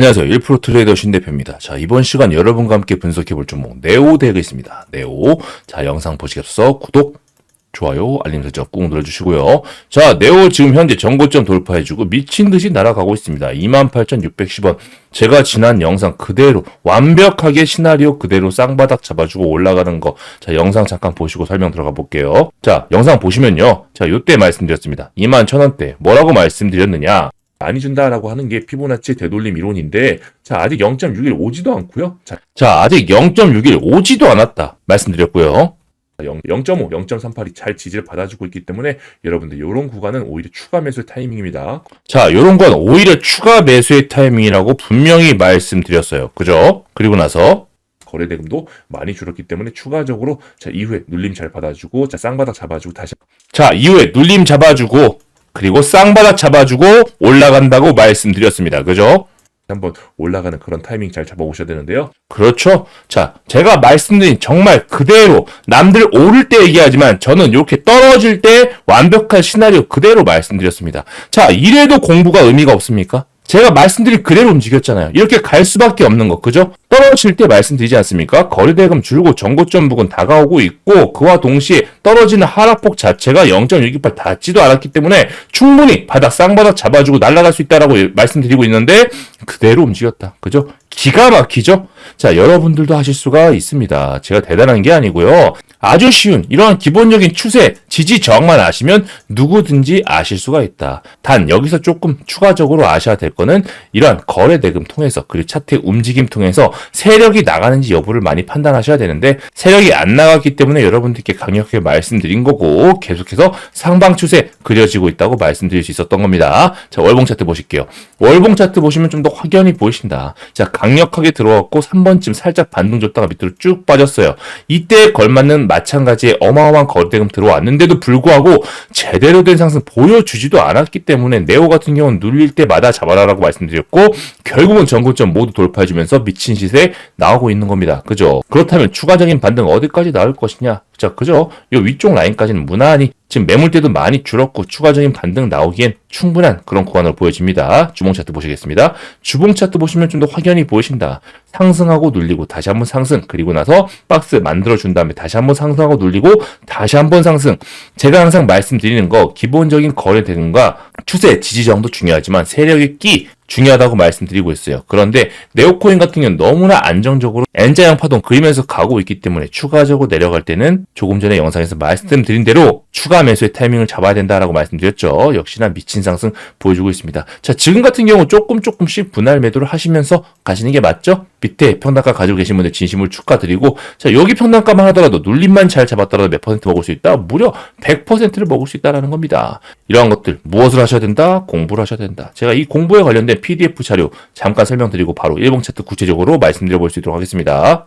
안녕하세요. 1프로 트레이더 신 대표입니다. 자, 이번 시간 여러분과 함께 분석해 볼 종목 네오 대가 있습니다. 네오. 자, 영상 보시기 앞서 구독, 좋아요, 알림 설정 꾹 눌러주시고요. 자, 네오 지금 현재 전고점 돌파해주고 미친 듯이 날아가고 있습니다. 28,610원. 제가 지난 영상 그대로 완벽하게 시나리오 그대로 쌍바닥 잡아주고 올라가는 거. 자, 영상 잠깐 보시고 설명 들어가 볼게요. 자, 영상 보시면요. 자, 요때 말씀드렸습니다. 21,000원대. 뭐라고 말씀드렸느냐? 많이 준다라고 하는 게 피보나치 되돌림 이론인데 자 아직 0.6일 오지도 않고요. 자, 자 아직 0.6일 오지도 않았다 말씀드렸고요. 0, 0.5, 0.38이 잘 지지를 받아주고 있기 때문에 여러분들 이런 구간은 오히려 추가 매수의 타이밍입니다. 자, 이런 건 오히려 추가 매수의 타이밍이라고 분명히 말씀드렸어요. 그죠? 그리고 나서 거래 대금도 많이 줄었기 때문에 추가적으로 자 이후에 눌림 잘 받아주고 자 쌍바닥 잡아주고 다시 자 이후에 눌림 잡아주고 그리고 쌍바닥 잡아주고 올라간다고 말씀드렸습니다. 그죠? 한번 올라가는 그런 타이밍 잘 잡아오셔야 되는데요. 그렇죠. 자, 제가 말씀드린 정말 그대로 남들 오를 때 얘기하지만 저는 이렇게 떨어질 때 완벽한 시나리오 그대로 말씀드렸습니다. 자, 이래도 공부가 의미가 없습니까? 제가 말씀드린 그대로 움직였잖아요. 이렇게 갈 수밖에 없는 거, 그죠? 떨어질 때 말씀드리지 않습니까? 거래대금 줄고 전고점 부근 다가오고 있고 그와 동시에 떨어지는 하락폭 자체가 0.628 닿지도 않았기 때문에 충분히 바닥 쌍바닥 잡아주고 날아갈 수 있다라고 말씀드리고 있는데 그대로 움직였다. 그죠? 기가 막히죠? 자, 여러분들도 하실 수가 있습니다. 제가 대단한 게 아니고요. 아주 쉬운 이러한 기본적인 추세, 지지 저항만 아시면 누구든지 아실 수가 있다. 단 여기서 조금 추가적으로 아셔야 될 거는 이러한 거래 대금 통해서 그리고 차트 움직임 통해서 세력이 나가는지 여부를 많이 판단하셔야 되는데 세력이 안 나갔기 때문에 여러분들께 강력하게 말씀드린 거고 계속해서 상방 추세 그려지고 있다고 말씀드릴 수 있었던 겁니다. 자, 월봉 차트 보실게요. 월봉 차트 보시면 좀 더 확연히 보이신다. 자, 강력하게 들어왔고 3번쯤 살짝 반등 줬다가 밑으로 쭉 빠졌어요. 이때 걸맞는 마찬가지의 어마어마한 거래대금 들어왔는데도 불구하고 제대로 된 상승 보여주지도 않았기 때문에 네오 같은 경우는 눌릴 때마다 잡아라라고 말씀드렸고 결국은 전고점 모두 돌파해주면서 미친 시세 나오고 있는 겁니다. 그죠? 그렇다면 추가적인 반등 어디까지 나올 것이냐? 자, 그죠? 이 위쪽 라인까지는 무난히 지금 매물대도 많이 줄었고 추가적인 반등 나오기엔 충분한 그런 구간으로 보여집니다. 주봉 차트 보시겠습니다. 주봉 차트 보시면 좀 더 확연히 보이신다. 상승하고 눌리고 다시 한번 상승 그리고 나서 박스 만들어 준 다음에 다시 한번 상승하고 눌리고 다시 한번 상승. 제가 항상 말씀드리는 거 기본적인 거래 대금과 추세 지지 정도 중요하지만 세력의 끼 중요하다고 말씀드리고 있어요. 그런데 네오코인 같은 경우는 너무나 안정적으로 N자형 파동 그리면서 가고 있기 때문에 추가적으로 내려갈 때는 조금 전에 영상에서 말씀드린 대로 추가 매수의 타이밍을 잡아야 된다라고 말씀드렸죠. 역시나 미친 상승 보여주고 있습니다. 자, 지금 같은 경우 조금 조금씩 분할 매도를 하시면서 가시는 게 맞죠? 밑에 평단가 가지고 계신 분들 진심을 축하드리고 자 여기 평단가만 하더라도 눌림만 잘 잡았더라도 몇 퍼센트 먹을 수 있다? 무려 100%를 먹을 수 있다라는 겁니다. 이러한 것들 무엇을 하셔야 된다? 공부를 하셔야 된다. 제가 이 공부에 관련된 PDF 자료 잠깐 설명드리고 바로 일봉 차트 구체적으로 말씀드려 볼 수 있도록 하겠습니다.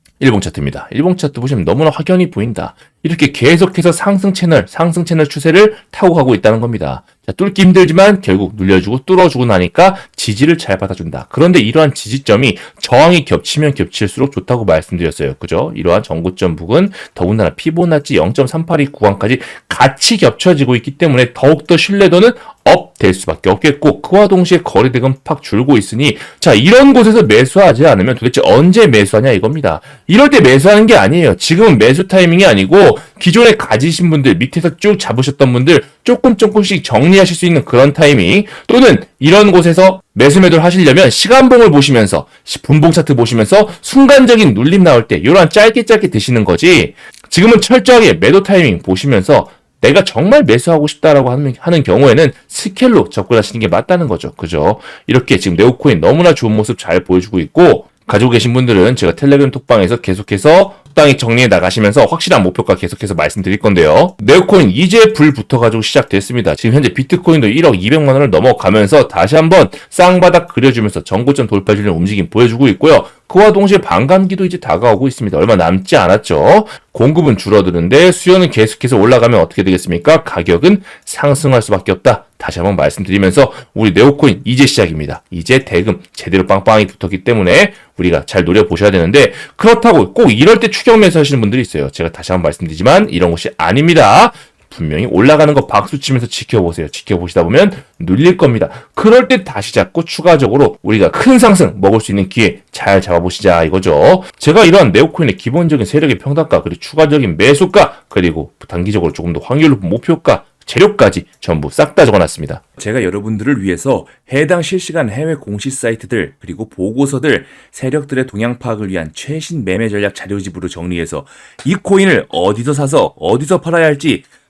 일봉 차트입니다. 일봉 차트 보시면 너무나 확연히 보인다. 이렇게 계속해서 상승 채널, 상승 채널 추세를 타고 가고 있다는 겁니다. 자, 뚫기 힘들지만 결국 눌려주고 뚫어주고 나니까 지지를 잘 받아준다. 그런데 이러한 지지점이 저항이 겹치면 겹칠수록 좋다고 말씀드렸어요. 그죠? 이러한 정고점 부근 더군다나 피보나치 0.382 구간까지 같이 겹쳐지고 있기 때문에 더욱더 신뢰도는 업 될 수밖에 없겠고 그와 동시에 거래대금 팍 줄고 있으니 자 이런 곳에서 매수하지 않으면 도대체 언제 매수하냐 이겁니다. 이럴 때 매수하는 게 아니에요. 지금은 매수 타이밍이 아니고 기존에 가지신 분들 밑에서 쭉 잡으셨던 분들 조금 조금씩 정리하실 수 있는 그런 타이밍 또는 이런 곳에서 매수 매도를 하시려면 시간봉을 보시면서 분봉 차트 보시면서 순간적인 눌림 나올 때 이러한 짧게 짧게 드시는 거지 지금은 철저하게 매도 타이밍 보시면서 내가 정말 매수하고 싶다라고 하는, 하는 경우에는 스켈로 접근하시는 게 맞다는 거죠. 그죠? 이렇게 지금 네오코인 너무나 좋은 모습 잘 보여주고 있고 가지고 계신 분들은 제가 텔레그램 톡방에서 계속해서 적당히 정리해 나가시면서 확실한 목표가 계속해서 말씀드릴 건데요. 네오코인 이제 불 붙어가지고 시작됐습니다. 지금 현재 비트코인도 1억 200만 원을 넘어가면서 다시 한번 쌍바닥 그려주면서 정고점 돌파해주는 움직임 보여주고 있고요. 그와 동시에 반감기도 이제 다가오고 있습니다. 얼마 남지 않았죠. 공급은 줄어드는데 수요는 계속해서 올라가면 어떻게 되겠습니까? 가격은 상승할 수밖에 없다. 다시 한번 말씀드리면서 우리 네오코인 이제 시작입니다. 이제 대금 제대로 빵빵히 붙었기 때문에 우리가 잘 노려보셔야 되는데 그렇다고 꼭 이럴 때 추격 매수 하시는 분들이 있어요. 제가 다시 한번 말씀드리지만 이런 것이 아닙니다. 분명히 올라가는 거 박수 치면서 지켜보세요. 지켜보시다 보면 눌릴 겁니다. 그럴 때 다시 잡고 추가적으로 우리가 큰 상승 먹을 수 있는 기회 잘 잡아보시자 이거죠. 제가 이런 네오코인의 기본적인 세력의 평단가 그리고 추가적인 매수가 그리고 단기적으로 조금 더 확률 높은 목표가 재료까지 전부 싹 다 적어놨습니다. 제가 여러분들을 위해서 해당 실시간 해외 공시 사이트들 그리고 보고서들 세력들의 동향 파악을 위한 최신 매매 전략 자료집으로 정리해서 이 코인을 어디서 사서 어디서 팔아야 할지